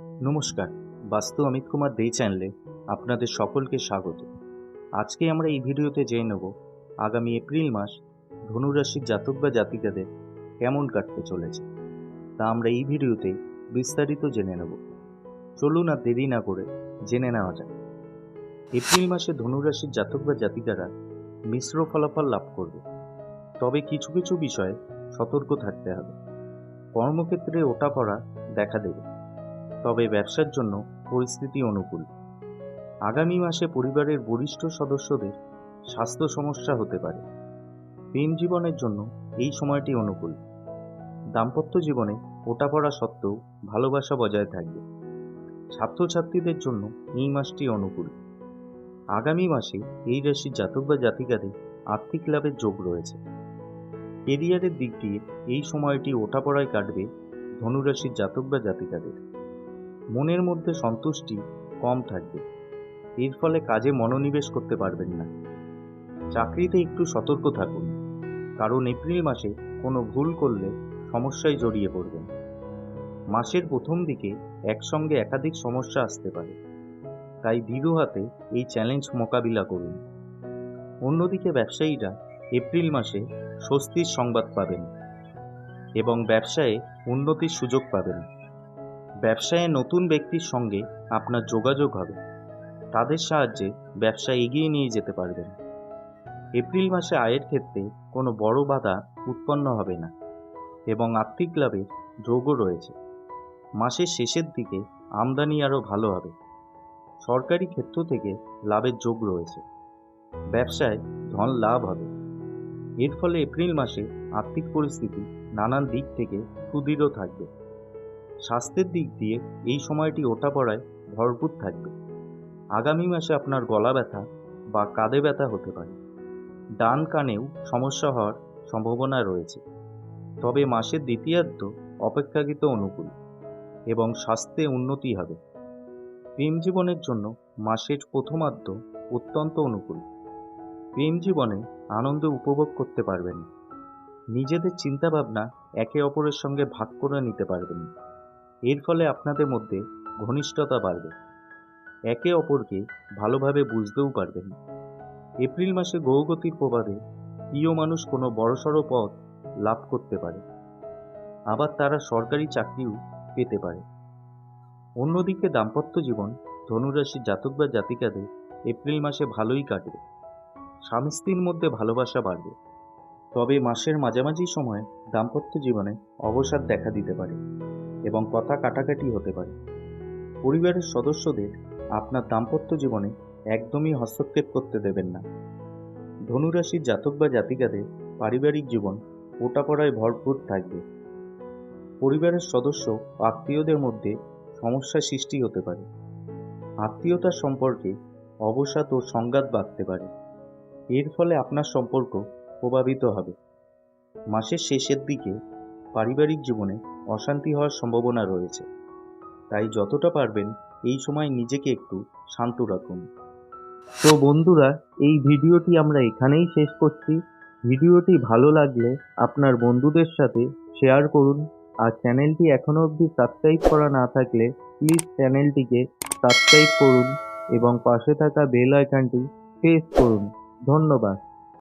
নমস্কার, বাস্তু অমিত কুমার দে চ্যানেলে আপনাদের সকলকে স্বাগত। আজকে আমরা এই ভিডিওতে জেনে নেব, আগামী এপ্রিল মাস ধনুরাশির জাতক বা জাতিকাদের কেমন কাটতে চলেছে। তা আমরা এই ভিডিওতে বিস্তারিত জেনে নেব। চলুন আর দেরি না করে জেনে নেওয়া যাক। এপ্রিল মাসে ধনুরাশির জাতক বা জাতিকারা মিশ্র ফলাফল লাভ করবে। তবে কিছু কিছু বিষয়ে সতর্ক থাকতে হবে। কর্মক্ষেত্রে ওঠাপড়া দেখা দেবে। তবে ব্যবসার জন্য পরিস্থিতি অনুকূল। আগামী মাসে পরিবারের বরিষ্ঠ সদস্যদের স্বাস্থ্য সমস্যা হতে পারে। প্রেম জীবনের জন্য এই সময়টি অনুকূল। দাম্পত্য জীবনে ওঠাপড়া সত্ত্বেও ভালোবাসা বজায় থাকবে। ছাত্রছাত্রীদের জন্য এই মাসটি অনুকূল। আগামী মাসে এই রাশির জাতক বা জাতিকাদের আর্থিক লাভের যোগ রয়েছে। কেরিয়ারের দিক দিয়ে এই সময়টি ওঠাপড়ায় কাটবে ধনুরাশির জাতক বা জাতিকাদের। মনের মধ্যে সন্তুষ্টি কম থাকবে। এর ফলে কাজে মনোনিবেশ করতে পারবেন না। চাকরিতে একটু সতর্ক থাকুন, কারণ এপ্রিল মাসে কোনো ভুল করলে সমস্যায় জড়িয়ে পড়বেন। মাসের প্রথম দিকে একসঙ্গে একাধিক সমস্যা আসতে পারে। তাই দৃঢ় হাতে এই চ্যালেঞ্জ মোকাবিলা করুন। অন্যদিকে ব্যবসায়ীরা এপ্রিল মাসে স্বস্তির সংবাদ পাবেন এবং ব্যবসায়ে উন্নতির সুযোগ পাবেন। ব্যবসায়ে নতুন ব্যক্তির সঙ্গে আপনার যোগাযোগ হবে। তাদের সাহায্যে ব্যবসা এগিয়ে নিয়ে যেতে পারবেন। এপ্রিল মাসে আয়ের ক্ষেত্রে কোনো বড় বাধা উৎপন্ন হবে না এবং আর্থিক লাভের যোগও রয়েছে। মাসের শেষের দিকে আমদানি আরও ভালো হবে। সরকারি ক্ষেত্র থেকে লাভের যোগ রয়েছে। ব্যবসায় ধন লাভ হবে। এর ফলে এপ্রিল মাসে আর্থিক পরিস্থিতি নানান দিক থেকে সুদৃঢ় থাকবে। স্বাস্থ্যের দিক দিয়ে এই সময়টি ওঠাপড়ায় ভরপুর থাকবে। আগামী মাসে আপনার গলা ব্যথা বা কাঁধে ব্যথা হতে পারে। ডান কানেও সমস্যা হওয়ার সম্ভাবনা রয়েছে। তবে মাসের দ্বিতীয়ার্ধ অপেক্ষাকৃত অনুকূল এবং স্বাস্থ্যে উন্নতি হবে। প্রেম জীবনের জন্য মাসের প্রথমার্ধ অত্যন্ত অনুকূল। প্রেম জীবনে আনন্দ উপভোগ করতে পারবেন নিজেদের চিন্তাভাবনা একে অপরের সঙ্গে ভাগ করে নিতে পারবেন এর ফলে আপনাদের মধ্যে ঘনিষ্ঠতা বাড়বে। একে অপরকে ভালোভাবে বুঝতেও পারবেন এপ্রিল মাসে গ্রহগতির প্রবাদে প্রিয় মানুষ কোনো বড়সড় পদ লাভ করতে পারে। আবার তারা সরকারি চাকরিও পেতে পারে। অন্যদিকে দাম্পত্য জীবন ধনুরাশির জাতক বা জাতিকাদের এপ্রিল মাসে ভালোই কাটবে। স্বামী স্ত্রীর মধ্যে ভালোবাসা বাড়বে। তবে মাসের মাঝামাঝি সময়ে দাম্পত্য জীবনে অবসাদ দেখা দিতে পারে। এবং কথা কাটাকাটি হতে পারে। পরিবারের সদস্যদের আপনার দাম্পত্য জীবনে একদমই হস্তক্ষেপ করতে দেবেন না। ধনুরাশির জাতক বা জাতিকাদের পারিবারিক জীবন ওটাপড়ায় ভরপুর থাকবে। পরিবারের সদস্য আত্মীয়দের মধ্যে সমস্যা সৃষ্টি হতে পারে। আত্মীয়তার সম্পর্কে অবসাদ ও সংঘাত বাড়তে পারে। এর ফলে আপনার সম্পর্ক প্রভাবিত হবে। মাসের শেষের দিকে পারিবারিক জীবনে অশান্তি হওয়ার সম্ভাবনা রয়েছে। তাই যতটা পারবেন এই সময় নিজেকে একটু শান্ত রাখুন। তো বন্ধুরা, এই ভিডিওটি আমরা এখানেই শেষ করছি। ভিডিওটি ভালো লাগলে আপনার বন্ধুদের সাথে শেয়ার করুন। আর চ্যানেলটি এখনও অবধি সাবস্ক্রাইব করা না থাকলে প্লিজ চ্যানেলটিকে সাবস্ক্রাইব করুন এবং পাশে থাকা বেল আইকনটি প্রেস করুন। ধন্যবাদ।